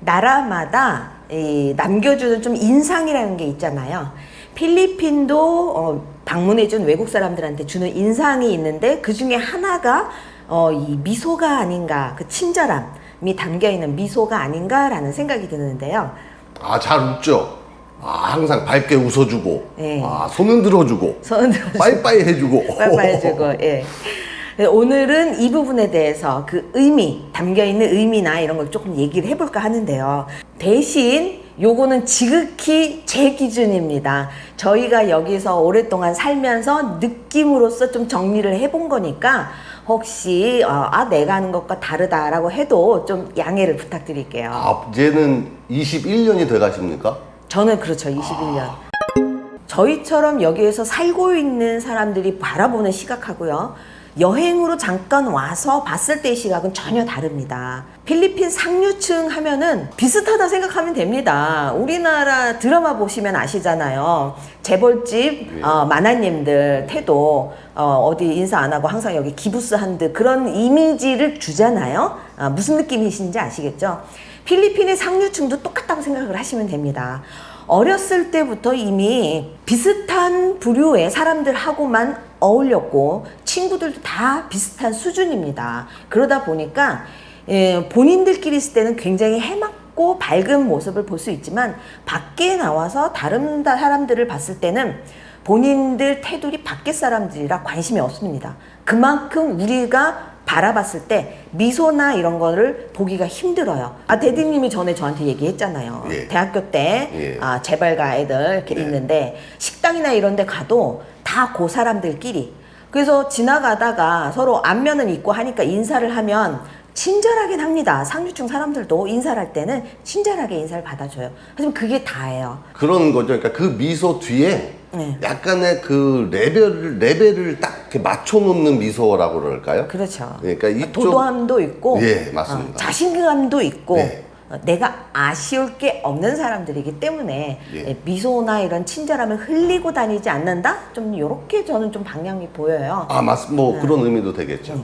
나라마다 이 남겨주는 좀 인상이라는 게 있잖아요. 필리핀도 어, 방문해준 외국 사람들한테 주는 인상이 있는데 그 중에 하나가 어, 이 미소가 아닌가, 그 친절함이 담겨 있는 미소가 아닌가라는 생각이 드는데요. 아, 잘 웃죠? 아, 항상 밝게 웃어주고, 네. 아, 손은 들어주고, 손 들어 빠이빠이 해주고. 빠빠해주고 예. 네, 오늘은 이 부분에 대해서 그 의미 담겨 있는 의미나 이런 걸 조금 얘기를 해볼까 하는데요. 대신 요거는 지극히 제 기준입니다. 저희가 여기서 오랫동안 살면서 느낌으로서 좀 정리를 해본 거니까 혹시 어, 아 내가 하는 것과 다르다라고 해도 좀 양해를 부탁드릴게요. 아, 이제는 21년이 돼 가십니까? 저는 그렇죠. 21년. 저희처럼 여기에서 살고 있는 사람들이 바라보는 시각하고요. 여행으로 잠깐 와서 봤을 때의 시각은 전혀 다릅니다. 필리핀 상류층 하면은 비슷하다 생각하면 됩니다. 우리나라 드라마 보시면 아시잖아요. 재벌집 어, 마나님들 태도 어, 어디 인사 안 하고 항상 여기 기부스 한 듯 그런 이미지를 주잖아요. 아, 무슨 느낌이신지 아시겠죠? 필리핀의 상류층도 똑같다고 생각을 하시면 됩니다. 어렸을 때부터 이미 비슷한 부류의 사람들하고만 어울렸고 친구들도 다 비슷한 수준입니다. 그러다 보니까 예, 본인들끼리 있을 때는 굉장히 해맑고 밝은 모습을 볼 수 있지만 밖에 나와서 다른 다- 사람들을 봤을 때는 본인들 테두리 밖의 사람들이라 관심이 없습니다. 그만큼 우리가 바라봤을 때 미소나 이런 거를 보기가 힘들어요. 아 대디님이 전에 저한테 얘기했잖아요. 예. 대학교 때 예. 아, 재벌가 애들 이렇게 네. 있는데 식당이나 이런 데 가도 다그 사람들끼리 그래서 지나가다가 서로 안면은 있고 하니까 인사를 하면 친절하긴 합니다. 상류층 사람들도 인사를 할 때는 친절하게 인사를 받아줘요. 하지만 그게 다예요. 그런 거죠. 그러니까 그 미소 뒤에 네. 약간의 그 레벨을, 레벨을 딱 이렇게 맞춰놓는 미소라고 그럴까요? 그렇죠. 그러니까 이쪽. 도도함도 있고 예, 맞습니다. 어, 자신감도 있고 네. 어, 내가 아쉬울 게 없는 사람들이기 때문에 예. 예, 미소나 이런 친절함을 흘리고 다니지 않는다? 좀 이렇게 저는 좀 방향이 보여요. 아, 맞, 뭐 그런 의미도 되겠죠.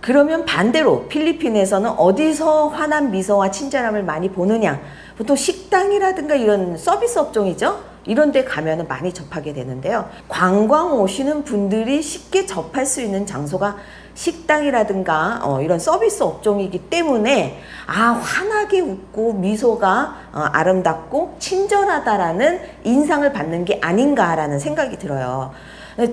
그러면 반대로 필리핀에서는 어디서 환한 미소와 친절함을 많이 보느냐? 보통 식당이라든가 이런 서비스 업종이죠. 이런 데 가면은 많이 접하게 되는데요. 관광 오시는 분들이 쉽게 접할 수 있는 장소가 식당이라든가 어, 이런 서비스 업종이기 때문에 아 환하게 웃고 미소가 어, 아름답고 친절하다라는 인상을 받는 게 아닌가라는 생각이 들어요.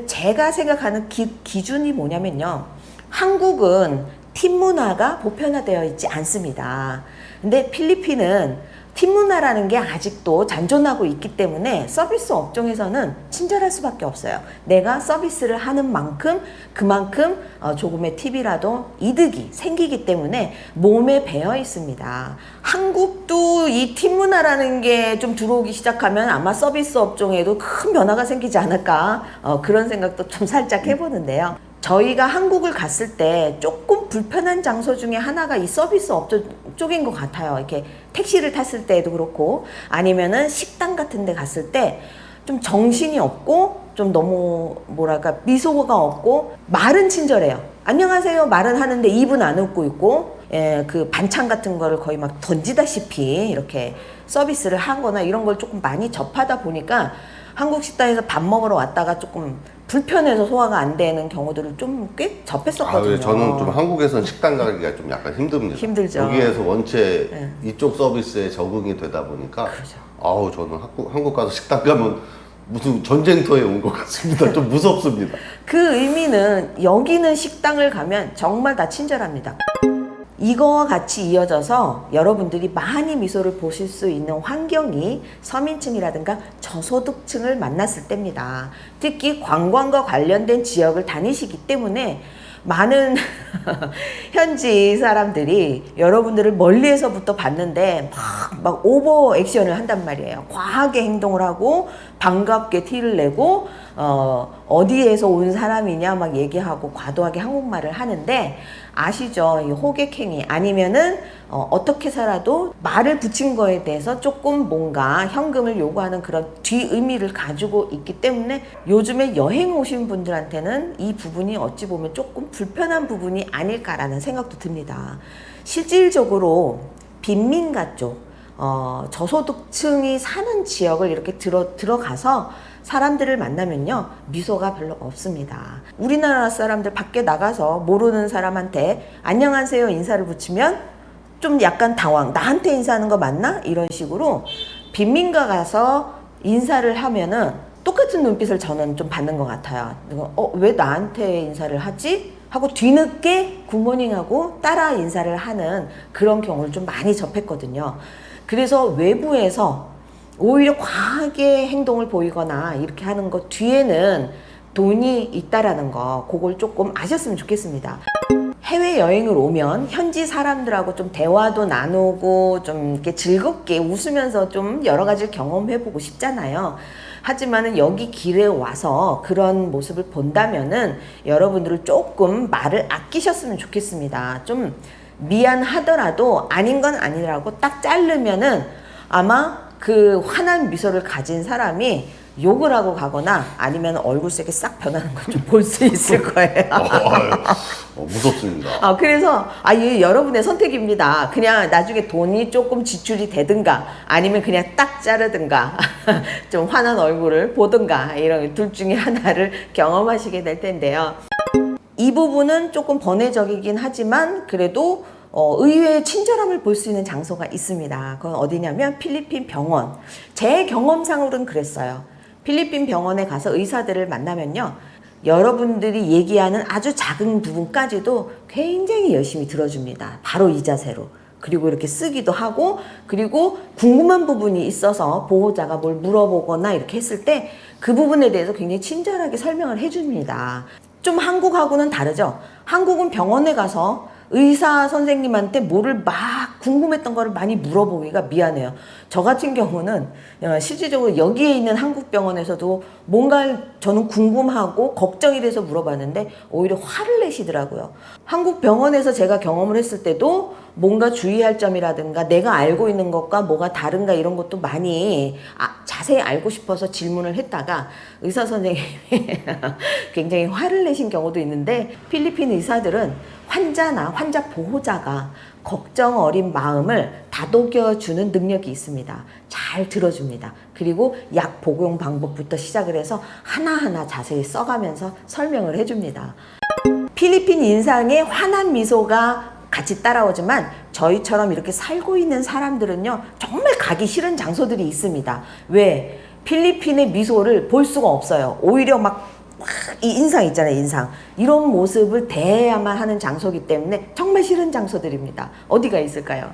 제가 생각하는 기, 기준이 뭐냐면요. 한국은 팀 문화가 보편화되어 있지 않습니다. 근데 필리핀은 팀 문화라는 게 아직도 잔존하고 있기 때문에 서비스 업종에서는 친절할 수밖에 없어요. 내가 서비스를 하는 만큼 그만큼 어, 조금의 팁이라도 이득이 생기기 때문에 몸에 배어 있습니다. 한국도 이 팀 문화라는 게 좀 들어오기 시작하면 아마 서비스 업종에도 큰 변화가 생기지 않을까 어, 그런 생각도 좀 살짝 해보는데요. 저희가 한국을 갔을 때 조금 불편한 장소 중에 하나가 이 서비스 업종 쪽인 것 같아요. 이렇게 택시를 탔을 때도 그렇고 아니면은 식당 같은 데 갔을 때 좀 정신이 없고 좀 너무 뭐랄까 미소가 없고 말은 친절해요. 안녕하세요 말은 하는데 입은 안 웃고 있고 예, 그 반찬 같은 거를 거의 막 던지다시피 이렇게 서비스를 하거나 이런 걸 조금 많이 접하다 보니까 한국 식당에서 밥 먹으러 왔다가 조금 불편해서 소화가 안 되는 경우들을 좀 꽤 아, 접했었거든요. 왜 저는 좀 한국에선 식당 가기가 좀 약간 힘듭니다. 힘들죠. 여기에서 원체 네. 이쪽 서비스에 적응이 되다 보니까 그렇죠. 아우 저는 한국, 한국 가서 식당 가면 무슨 전쟁터에 온 것 같습니다. 좀 무섭습니다. 그 의미는 여기는 식당을 가면 정말 다 친절합니다. 이거와 같이 이어져서 여러분들이 많이 미소를 보실 수 있는 환경이 서민층이라든가 저소득층을 만났을 때입니다. 특히 관광과 관련된 지역을 다니시기 때문에 많은 현지 사람들이 여러분들을 멀리에서부터 봤는데 막, 막 오버 액션을 한단 말이에요. 과하게 행동을 하고 반갑게 티를 내고 어, 어디에서 온 사람이냐 막 얘기하고 과도하게 한국말을 하는데 아시죠? 이 호객행위 아니면은 어, 어떻게 살아도 말을 붙인 거에 대해서 조금 뭔가 현금을 요구하는 그런 뒤의미를 가지고 있기 때문에 요즘에 여행 오신 분들한테는 이 부분이 어찌 보면 조금 불편한 부분이 아닐까라는 생각도 듭니다. 실질적으로 빈민가 쪽, 어, 저소득층이 사는 지역을 이렇게 들어, 들어가서 사람들을 만나면요, 미소가 별로 없습니다. 우리나라 사람들 밖에 나가서 모르는 사람한테 안녕하세요 인사를 붙이면 좀 약간 당황. 나한테 인사하는 거 맞나? 이런 식으로 빈민가 가서 인사를 하면은 똑같은 눈빛을 저는 좀 받는 것 같아요. 어, 왜 나한테 인사를 하지? 하고 뒤늦게 굿모닝하고 따라 인사를 하는 그런 경우를 좀 많이 접했거든요. 그래서 외부에서 오히려 과하게 행동을 보이거나 이렇게 하는 것 뒤에는 돈이 있다라는 거, 그걸 조금 아셨으면 좋겠습니다. 해외 여행을 오면 현지 사람들하고 좀 대화도 나누고 좀 이렇게 즐겁게 웃으면서 좀 여러 가지를 경험해보고 싶잖아요. 하지만은 여기 길에 와서 그런 모습을 본다면은 여러분들을 조금 말을 아끼셨으면 좋겠습니다. 좀 미안하더라도 아닌 건 아니라고 딱 자르면은 아마 그 환한 미소를 가진 사람이 욕을 하고 가거나 아니면 얼굴색이 싹 변하는 걸 좀 볼 수 있을 거예요. 어, 무섭습니다. 아, 그래서, 아, 이 여러분의 선택입니다. 그냥 나중에 돈이 조금 지출이 되든가, 아니면 그냥 딱 자르든가, 좀 환한 얼굴을 보든가, 이런 둘 중에 하나를 경험하시게 될 텐데요. 이 부분은 조금 번외적이긴 하지만, 그래도, 어, 의외의 친절함을 볼 수 있는 장소가 있습니다. 그건 어디냐면 필리핀 병원. 제 경험상으로는 그랬어요. 필리핀 병원에 가서 의사들을 만나면요. 여러분들이 얘기하는 아주 작은 부분까지도 굉장히 열심히 들어줍니다. 바로 이 자세로. 그리고 이렇게 쓰기도 하고, 그리고 궁금한 부분이 있어서 보호자가 뭘 물어보거나 이렇게 했을 때 그 부분에 대해서 굉장히 친절하게 설명을 해줍니다. 좀 한국하고는 다르죠. 한국은 병원에 가서 의사 선생님한테 뭐를 막 궁금했던 거를 많이 물어보기가 미안해요. 저 같은 경우는 어, 실질적으로 여기에 있는 한국 병원에서도 뭔가 저는 궁금하고 걱정이 돼서 물어봤는데 오히려 화를 내시더라고요. 한국 병원에서 제가 경험을 했을 때도 뭔가 주의할 점이라든가 내가 알고 있는 것과 뭐가 다른가 이런 것도 많이 아, 자세히 알고 싶어서 질문을 했다가 의사 선생님이 굉장히 화를 내신 경우도 있는데 필리핀 의사들은 환자나 환자 보호자가 걱정 어린 마음을 다독여주는 능력이 있습니다. 잘 들어줍니다. 그리고 약 복용 방법부터 시작을 해서 하나하나 자세히 써가면서 설명을 해줍니다. 필리핀 인상에 환한 미소가 같이 따라오지만 저희처럼 이렇게 살고 있는 사람들은요 정말 가기 싫은 장소들이 있습니다. 왜? 필리핀의 미소를 볼 수가 없어요. 오히려 막 이 인상 있잖아요, 인상. 이런 모습을 대해야만 하는 장소기 때문에 정말 싫은 장소들입니다. 어디가 있을까요?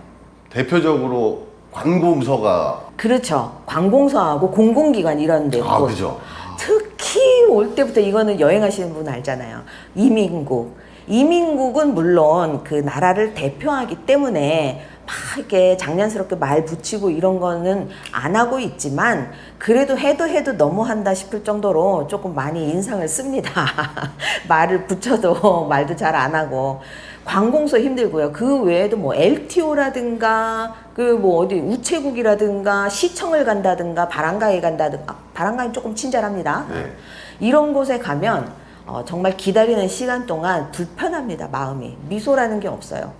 대표적으로 관공서가 그렇죠. 관공서하고 공공기관 이런 데. 아 곳. 그죠. 특히 올 때부터 이거는 여행하시는 분 알잖아요. 이민국. 이민국은 물론 그 나라를 대표하기 때문에 막 이렇게 장난스럽게 말 붙이고 이런 거는 안 하고 있지만 그래도 해도 해도 너무한다 싶을 정도로 조금 많이 인상을 씁니다. 말을 붙여도 말도 잘 안 하고 관공서 힘들고요. 그 외에도 뭐 LTO라든가 그 뭐 어디 우체국이라든가 시청을 간다든가 바람가에 간다든가 아, 바람가에 조금 친절합니다. 네. 이런 곳에 가면 어, 정말 기다리는 시간 동안 불편합니다. 마음이 미소라는 게 없어요.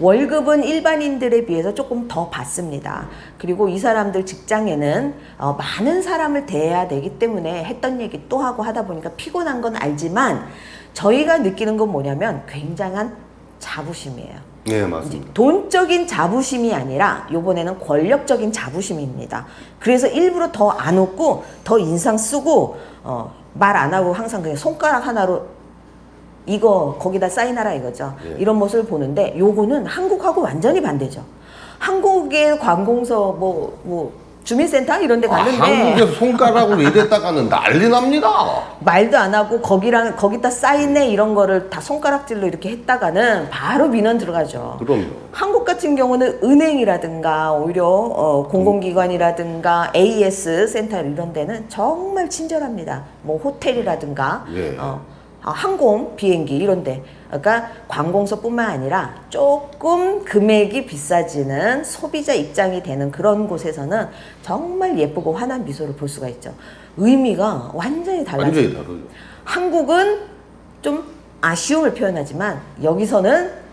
월급은 일반인들에 비해서 조금 더 받습니다. 그리고 이 사람들 직장에는 어, 많은 사람을 대해야 되기 때문에 했던 얘기 또 하고 하다 보니까 피곤한 건 알지만 저희가 느끼는 건 뭐냐면 굉장한 자부심이에요. 네 맞습니다. 돈적인 자부심이 아니라 요번에는 권력적인 자부심입니다. 그래서 일부러 더 안 웃고 더 인상 쓰고 어, 말 안 하고 항상 그냥 손가락 하나로 이거 거기다 사인하라 이거죠. 예. 이런 모습을 보는데 요거는 한국하고 완전히 반대죠. 한국의 관공서 뭐 뭐 주민센터 이런 데 아, 갔는데 한국에서 손가락으로 이랬다가는 난리 납니다. 말도 안 하고 거기랑 거기다 사인해 이런 거를 다 손가락질로 이렇게 했다가는 바로 민원 들어가죠. 그럼요. 한국 같은 경우는 은행이라든가 오히려 어, 공공기관이라든가 AS 센터 이런 데는 정말 친절합니다. 뭐 호텔이라든가 예. 어, 아, 항공 비행기 이런 데 그러니까 관공서뿐만 아니라 조금 금액이 비싸지는 소비자 입장이 되는 그런 곳에서는 정말 예쁘고 환한 미소를 볼 수가 있죠. 의미가 완전히 달라요. 완전히 다르죠. 한국은 좀 아쉬움을 표현하지만 여기서는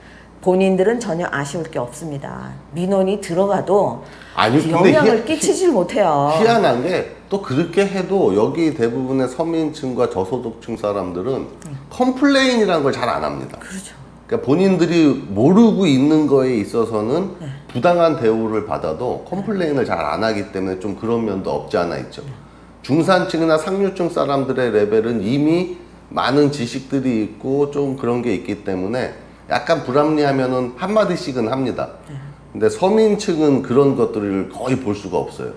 본인들은 전혀 아쉬울 게 없습니다. 민원이 들어가도 아니, 근데 영향을 희- 끼치질 못해요. 희한한 게 또 그렇게 해도 여기 대부분의 서민층과 저소득층 사람들은 컴플레인이라는 걸 잘 안 합니다. 그렇죠. 그러니까 본인들이 모르고 있는 거에 있어서는 네. 부당한 대우를 받아도 컴플레인을 잘 안 하기 때문에 좀 그런 면도 없지 않아 있죠. 중산층이나 상류층 사람들의 레벨은 이미 많은 지식들이 있고 좀 그런 게 있기 때문에 약간 불합리하면은 한마디씩은 합니다. 네. 근데 서민층은 그런 것들을 거의 볼 수가 없어요.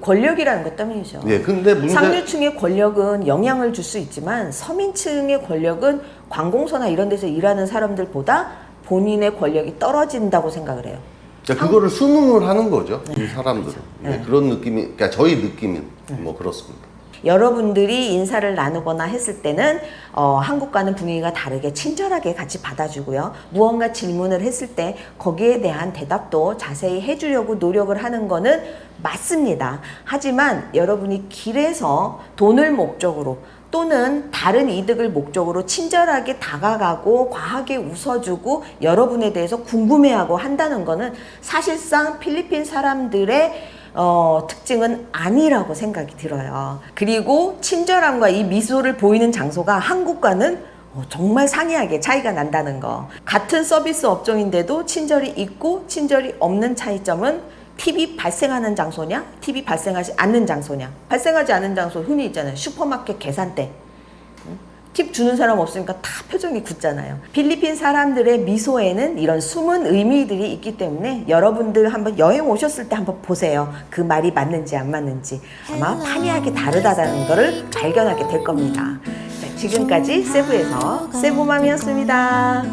권력이라는 것 때문이죠. 예, 근데 문제 상류층의 권력은 영향을 줄 수 있지만 서민층의 권력은 관공서나 이런 데서 일하는 사람들보다 본인의 권력이 떨어진다고 생각을 해요. 그러니까 그거를 수능을 하는 거죠. 네. 이 사람들은. 예, 네. 그런 느낌이, 그러니까 저희 느낌은 뭐 그렇습니다. 여러분들이 인사를 나누거나 했을 때는 어, 한국과는 분위기가 다르게 친절하게 같이 받아주고요. 무언가 질문을 했을 때 거기에 대한 대답도 자세히 해주려고 노력을 하는 거는 맞습니다. 하지만 여러분이 길에서 돈을 목적으로 또는 다른 이득을 목적으로 친절하게 다가가고 과하게 웃어주고 여러분에 대해서 궁금해하고 한다는 거는 사실상 필리핀 사람들의 어, 특징은 아니라고 생각이 들어요. 그리고 친절함과 이 미소를 보이는 장소가 한국과는 어, 정말 상이하게 차이가 난다는 거. 같은 서비스 업종인데도 친절이 있고 친절이 없는 차이점은 팁이 발생하는 장소냐, 팁이 발생하지 않는 장소냐. 발생하지 않는 장소 흔히 있잖아요. 슈퍼마켓 계산대. 팁 주는 사람 없으니까 다 표정이 굳잖아요. 필리핀 사람들의 미소에는 이런 숨은 의미들이 있기 때문에 여러분들 한번 여행 오셨을 때 한번 보세요. 그 말이 맞는지 안 맞는지 아마 판이하게 다르다는 것을 발견하게 될 겁니다. 자, 지금까지 세부에서 세부맘이었습니다.